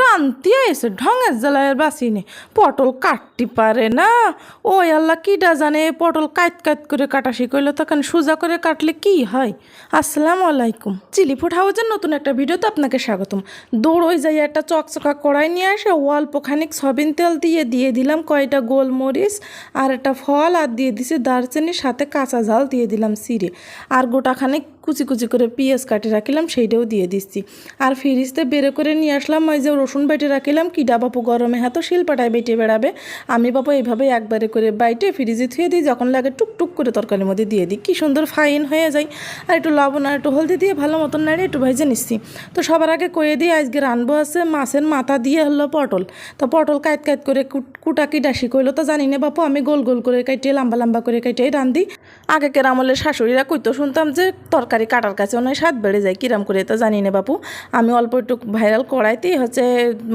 রান্তি এসে ঢঙের জ্বালায় বাসিনি পটল কাটতে পারে না। ওই আল্লাহ কিডা জানে পটল কাট কাট করে কাটা শিখইলো, তখন সোজা করে কাটলে কি হয়? আসসালামু আলাইকুম। চিলি ফুড হাউজের নতুন একটা ভিডিওতে আপনাকে স্বাগতম। দৌড়ই যাই একটা চকচকা কড়াই নিয়ে আসে অল্প খানিক সবিন তেল দিয়ে দিয়ে দিলাম কয়টা গোলমরিচ আর একটা ফল, আর দিয়ে দিছি দারচিনির সাথে কাঁচা ঝাল দিয়ে দিলাম সিরে আর গোটা খানিক কুচি কুচি করে পেঁয়াজ কাটে রাখিলাম, সেইটাও দিয়ে দিচ্ছি। আর ফ্রিজতে বেড়ে করে নিয়ে আসলাম, ওই যে রসুন বেটে রাখিলাম কিডা বাপু গরমে হাত শিলপাটায় বেটে বেড়াবে। আমি বাপু এইভাবে একবারে করে বাইটে ফ্রিজে থুয়ে দিই, যখন লাগে টুকটুক করে তরকারির মধ্যে দিয়ে দিই। কি সুন্দর ফাইন হয়ে যায়। আর একটু লবণ আর একটু হলদি দিয়ে ভালো মতন নাড়িয়ে একটু ভেজে নিচ্ছি। তো সবার আগে কয়ে দিই, আজকে রানবো আছে মাছের মাথা দিয়ে হলো পটল। তো পটল কাইট কাইট করে কুট- কুটা কি ডাসি কইলো তো জানি না বাপু, আমি গোল গোল করে কাইটে, লম্বা লম্বা করে কাইটে রান্ধি আগেকের আমলের শাশুড়িরা কইতো শুনতাম যে তরকারি কাটার কাছে অনেক স্বাদ বেড়ে যায়, কিরাম করে তো জানি না বাপু। আমি অল্প একটু ভাইরাল কড়াইতেই হচ্ছে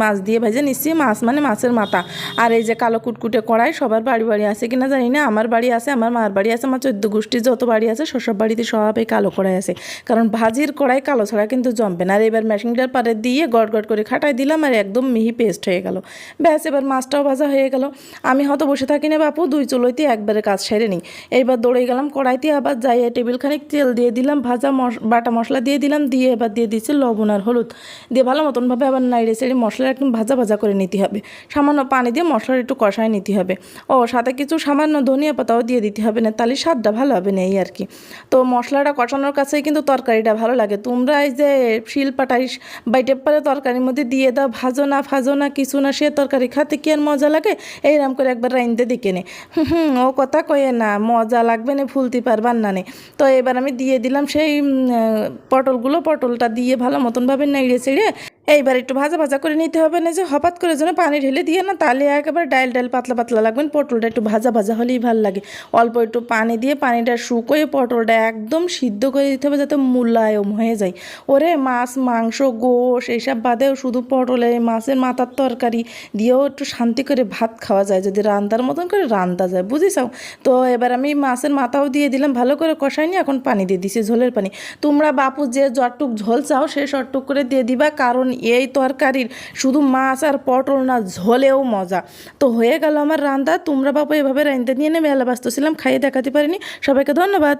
মাছ দিয়ে ভেজে নিচ্ছি, মাছ মানে মাছের মাথা। আর এই যে কালো কুটকুটে কড়াই, সবার বাড়ি বাড়ি আছে কিনা জানি না, আমার বাড়ি আছে, আমার মার বাড়ি আছে, আমার চোদ্দ গোষ্ঠীর যত বাড়ি আছে, সব বাড়িতে সব এই কালো কড়াই আছে। কারণ ভাজির কড়াই কালো ছাড়া কিন্তু জমবে না। আর এবার মেশিনটার পারে দিয়ে গড় গড় করে খাটাই দিলাম আর একদম মিহি পেস্ট হয়ে গেল। ব্যাস, এবার মাছটাও ভাজা হয়ে গেল। আমি হয়তো বসে থাকি না বাপু, দুই চুলোইতে একবারে কাজ সেরে নিই। এইবার দৌড়ে গেলাম কড়াইতে, আবার যাই টেবিল খানিক তেল দিয়ে দিলাম ভাজা বাটা মশলা দিয়ে দিলাম দিয়ে এবার দিয়ে দিচ্ছি লবণ আর হলুদ। দিয়ে ভালো মতনভাবে আবার নাইড়ে সেড়ে মশলা একদম ভাজা ভাজা করে নিতে হবে। সামান্য পানি দিয়ে মশলাটা একটু কষায় নিতে হবে। ও সাথে কিছু সামান্য ধনিয়া পাতাও দিয়ে দিতে হবে না তাহলে স্বাদটা ভালো হবে না এই আর কি। তো মশলাটা কষানোর কাছেই কিন্তু তরকারিটা ভালো লাগে। তোমরা এই যে শিলপাটাই বাইটে পারে তরকারির মধ্যে দিয়ে দাও ভাজো না ভাজো না কিছু না সে তরকারি খাতে কি আর মজা লাগে? এইরকম করে একবার রাইনতে দিকে নে। হুম, ও কথা কয়ে না মজা লাগবে না ফুলতে পারবার না নে। তো এবার আমি দিয়ে দিলাম সেই আহ, পটলগুলো পটলটা দিয়ে ভালো মতনভাবে নেড়ে চেড়ে এইবার একটু ভাজা ভাজা করে নিতে হবে না যে হঠাৎ করে যেন পানি ঢেলে দিয়ে না তাহলে একেবারে ডাইল ডাইল পাতলা পাতলা লাগবেন পটলটা একটু ভাজা ভাজা হলেই ভালো লাগে। অল্প একটু পানি দিয়ে পানিটা শুকোয়ে পটলটা একদম সিদ্ধ করে দিতে হবে যাতে মূল্যায়ম হয়ে যায়। ওরে মাছ, মাংস, গোশ এইসব বাদেও শুধু পটলে, মাছের মাথার তরকারি দিয়েও একটু শান্তি করে ভাত খাওয়া যায়, যদি রান্দার মতন করে রান্দা যায় বুঝিসাও তো এবার আমি মাছের মাথাও দিয়ে দিলাম, ভালো করে কষাই নিয়ে এখন পানি দিয়ে দিছি ঝোলের পানি। তোমরা বাপু যে যতটুক ঝোল চাও সে শটটুক করে দিয়ে দিবা, কারণ এই তরকারির শুধু মাছ আর পটল না, ঝোলেও মজা। তো হয়ে গেল আমার রান্না, তোমরা বাপু এভাবে রাঁধতে নিয়ে নেমে এলাবাস্ত ছিলাম, খাইয়ে দেখাতে পারিনি। সবাইকে ধন্যবাদ।